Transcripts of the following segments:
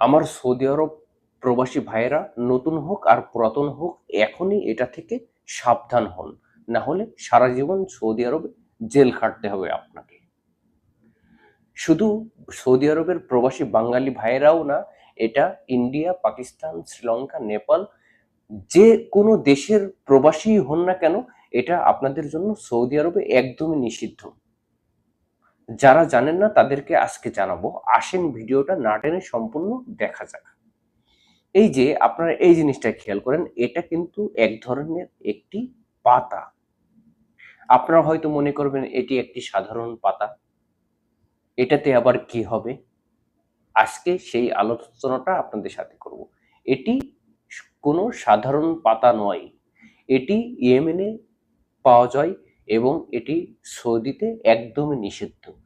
আমার সৌদি আরব প্রবাসী ভাইয়েরা নতুন হোক আর পুরাতন হোক, এখনই এটা থেকে সাবধান হন। না হলে সারা জীবন সৌদি আরবে জেল খাটতে হবে আপনাকে। শুধু সৌদি আরবের প্রবাসী বাঙালি ভাইয়েরাও না, এটা ইন্ডিয়া, পাকিস্তান, শ্রীলঙ্কা, নেপাল, যে কোনো দেশের প্রবাসী হন না কেন, এটা আপনাদের জন্য সৌদি আরবে একদমই নিষিদ্ধ। যারা জানেন না, তাদেরকে আজকে জানাব। আসেন ভিডিওটা না টেনে সম্পূর্ণ দেখা যাক। এই যে আপনারা এই জিনিসটা খেয়াল করেন, এটা কিন্তু এক ধরনের একটি পাতা। আপনারা হয়তো মনে করবেন, এটি একটি সাধারণ পাতা। এটাতে আবার কি হবে? আজকে সেই আলোচনাটা আপনাদের সাথে করব। এটি কোনো সাধারণ পাতা নয়। এটি ইয়েমেনে পাওয়া যায় এবং এটি সৌদিতে একদমই নিষিদ্ধ।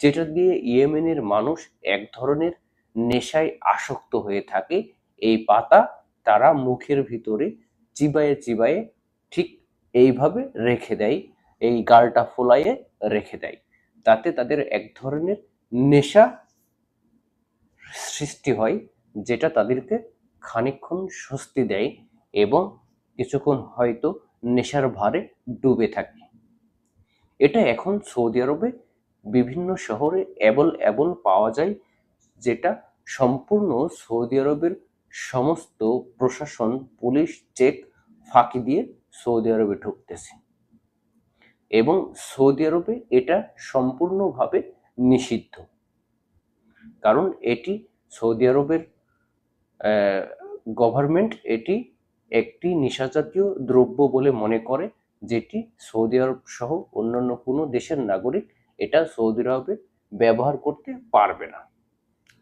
যেটা দিয়ে ইয়েমেনের মানুষ এক ধরনের নেশায় আসক্ত হয়ে থাকে, এই পাতা তারা মুখের ভিতরে চিবায়ে চিবায়ে ঠিক এইভাবে রেখে দেয়, এই গালটা ফোলাইয়ে রেখে দেয়। তাতে তাদের এক ধরনের নেশা সৃষ্টি হয়, যেটা তাদেরকে খানিকক্ষণ স্বস্তি দেয় এবং কিছুক্ষণ হয়তো নেশার ভারে ডুবে থাকে। এটা এখন সৌদি আরবে বিভিন্ন শহরে অ্যাবল অ্যাবল পাওয়া যায়, যেটা সম্পূর্ণ সৌদি আরবের সমস্ত প্রশাসন, পুলিশ চেক ফাঁকি দিয়ে সৌদি আরবে ঢুকতেছে। এবং সৌদি আরবে এটা সম্পূর্ণভাবে নিষিদ্ধ। কারণ এটি সৌদি আরবের গভর্নমেন্ট এটি একটি নেশাজাতীয় দ্রব্য বলে মনে করে, যেটি সৌদি আরব সহ অন্যান্য কোনো দেশের নাগরিক এটা সৌদি আরবে ব্যবহার করতে পারবে না।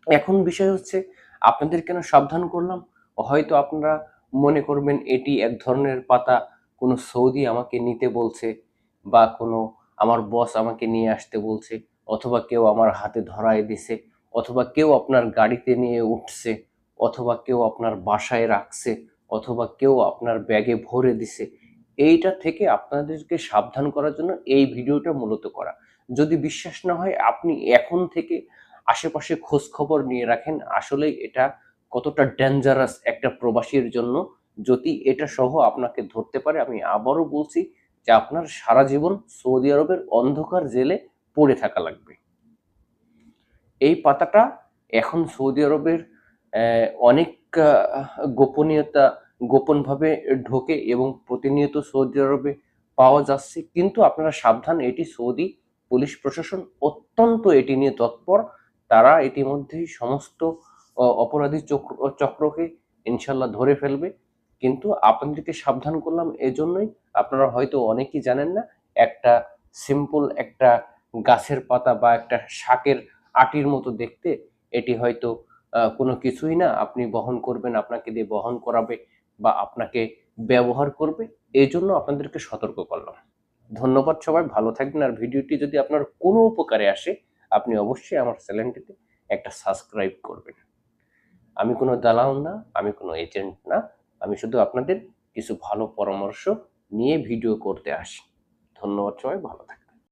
এখন বিষয় হচ্ছে, আপনাদের কেন সাবধান করলাম? হয়তো আপনারা মনে করবেন এটি এক ধরনের পাতা, কোনো সৌদি আমাকে নিতে বলছে বা কোনো আমার বস আমাকে নিয়ে আসতে বলছে, অথবা কেউ আমার হাতে ধরায় দিছে, অথবা কেউ আপনার গাড়িতে নিয়ে উঠছে, অথবা কেউ আপনার বাসায় রাখছে, অথবা কেউ আপনার ব্যাগে ভরে দিছে। এইটা থেকে আপনাদেরকে সাবধান করার জন্য এই ভিডিওটা মূলত করা। যদি বিশ্বাস না হয়, আপনি এখন থেকে আশেপাশে খোঁজ খবর নিয়ে রাখেন। আসলে এটা কতটা ডেঞ্জারাস একটা প্রবাসীর জন্য, যদি এটা সহ আপনাকে ধরতে পারে, আমি আবারও বলছি যে আপনার সারা জীবন সৌদি আরবের অন্ধকার জেলে পড়ে থাকা লাগবে। এই পাতাটা এখন সৌদি আরবের অনেক গোপনীয়তা গোপনভাবে ঢোকে এবং প্রতিনিয়ত সৌদি আরবে পাওয়া যাচ্ছে, কিন্তু আপনারা সাবধান, এটি সৌদি পুলিশ প্রশাসন অত্যন্ত এটি নিয়ে তৎপর। তারা ইতিমধ্যেই সমস্ত অপরাধী চক্র, চক্রকে ইনশাল্লাহ ধরে ফেলবে। কিন্তু আপনাদেরকে সাবধান করলাম এজন্যই, আপনারা হয়তো অনেকেই জানেন না, একটা সিম্পল একটা গাছের পাতা বা একটা শাকের আটির মতো দেখতে, এটি হয়তো কোনো কিছুই না। আপনি বহন করবেন, আপনাকে দিয়ে বহন করাবে বা আপনাকে ব্যবহার করবে, এই জন্য আপনাদেরকে সতর্ক করলাম। ধন্যবাদ সবাই, ভালো থাকবেন। আর ভিডিওটি যদি আপনার কোনো উপকারে আসে, আপনি অবশ্যই আমার চ্যানেলটিতে একটা সাবস্ক্রাইব করবেন। আমি কোনো দালাল না, আমি কোনো এজেন্ট না, আমি শুধু আপনাদের কিছু ভালো পরামর্শ নিয়ে ভিডিও করতে আসি। ধন্যবাদ সবাই, ভালো থাকবেন।